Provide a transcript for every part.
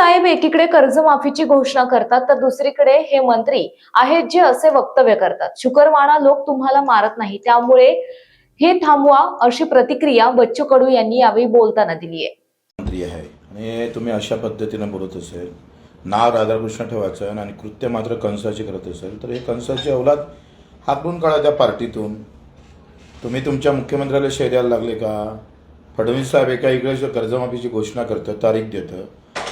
साहेब एकीकडे कर्जमाफीची घोषणा करतात तर दुसरीकडे हे मंत्री आहेत जे असे वक्तव्य करतात. शुकरवाणा लोक तुम्हाला मारत नाही त्यामुळे हे थांबवा अशी प्रतिक्रिया बच्चू कडू यांनी यावेळी बोलताना दिली आहे. मंत्री आहे. आणि तुम्ही अशा पद्धतीने बोलत असेल नाव राधाकृष्ण ठेवायचं आणि कृत्य मात्र कंसाची करत असेल तर हे कंसाची अवलाद हाकून काढा त्या पार्टीतून. तुम्ही तुमच्या मुख्यमंत्र्याला शेर लागले का? फडणवीस साहेब एका इकडे कर्जमाफीची घोषणा करतं तारीख देतं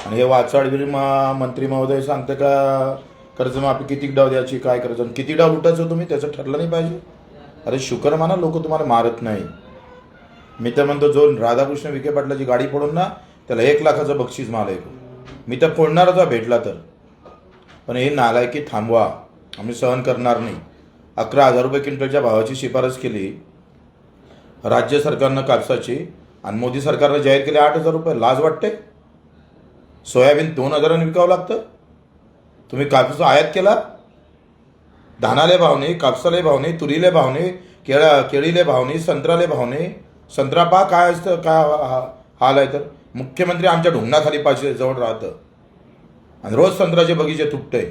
आणि हे वाचाडवीर मा मंत्री महोदय सांगते का कर्जमाफी किती डाव द्यायची काय करायचं आणि किती डाव लुटायचं तुम्ही त्याचं ठरलं नाही पाहिजे. अरे शुक्रमाना लोक तुम्हाला मारत नाही. मी तर म्हणतो जो राधाकृष्ण विखे पाटलाची गाडी फोडून ना त्याला एक लाखाचं बक्षीस मला ऐकू मी तर फोडणारच भेटला तर. पण हे नालायकी थांबवा आम्ही सहन करणार नाही. अकरा हजार रुपये क्विंटलच्या भावाची शिफारस केली. राज्य सरकारनं कापसाची आणि मोदी सरकारनं जाहीर केली आठ हजार रुपये लाज वाटते? सोयाबीन दोन हजारांनी विकावं लागतं. तुम्ही कापूस आयात केला. धानाले भावने कापसाले भावने तुरीले भावने केळा केळीले भावने संत्राले संत्र्याले संत्रा पा काय असतं काय हा- हाल आहे तर. मुख्यमंत्री आमच्या ढुंगणाखाली पाचशे जवळ राहतं. आणि रोज संत्र्याचे बगीचे तुटतंय.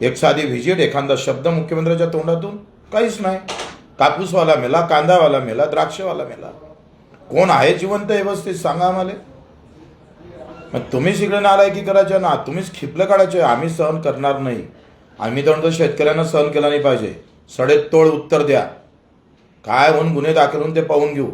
एक साधी व्हिजिट एखादा शब्द मुख्यमंत्र्याच्या तोंडातून काहीच नाही. कापूसवाला मेला कांदावाला मेला द्राक्षवाला मेला. कोण आहे जिवंत व्यवस्थित सांगा आम्हाला. मग तुम्हीच इकडे नालायकी करायच्या ना तुम्हीच खिपलं काढायचे आम्ही सहन करणार नाही. आम्ही तर म्हणतो शेतकऱ्यांना सहन केला नाही पाहिजे. सडेतोड उत्तर द्या. काय होऊन गुन्हे दाखल होऊन ते पाहून घेऊ.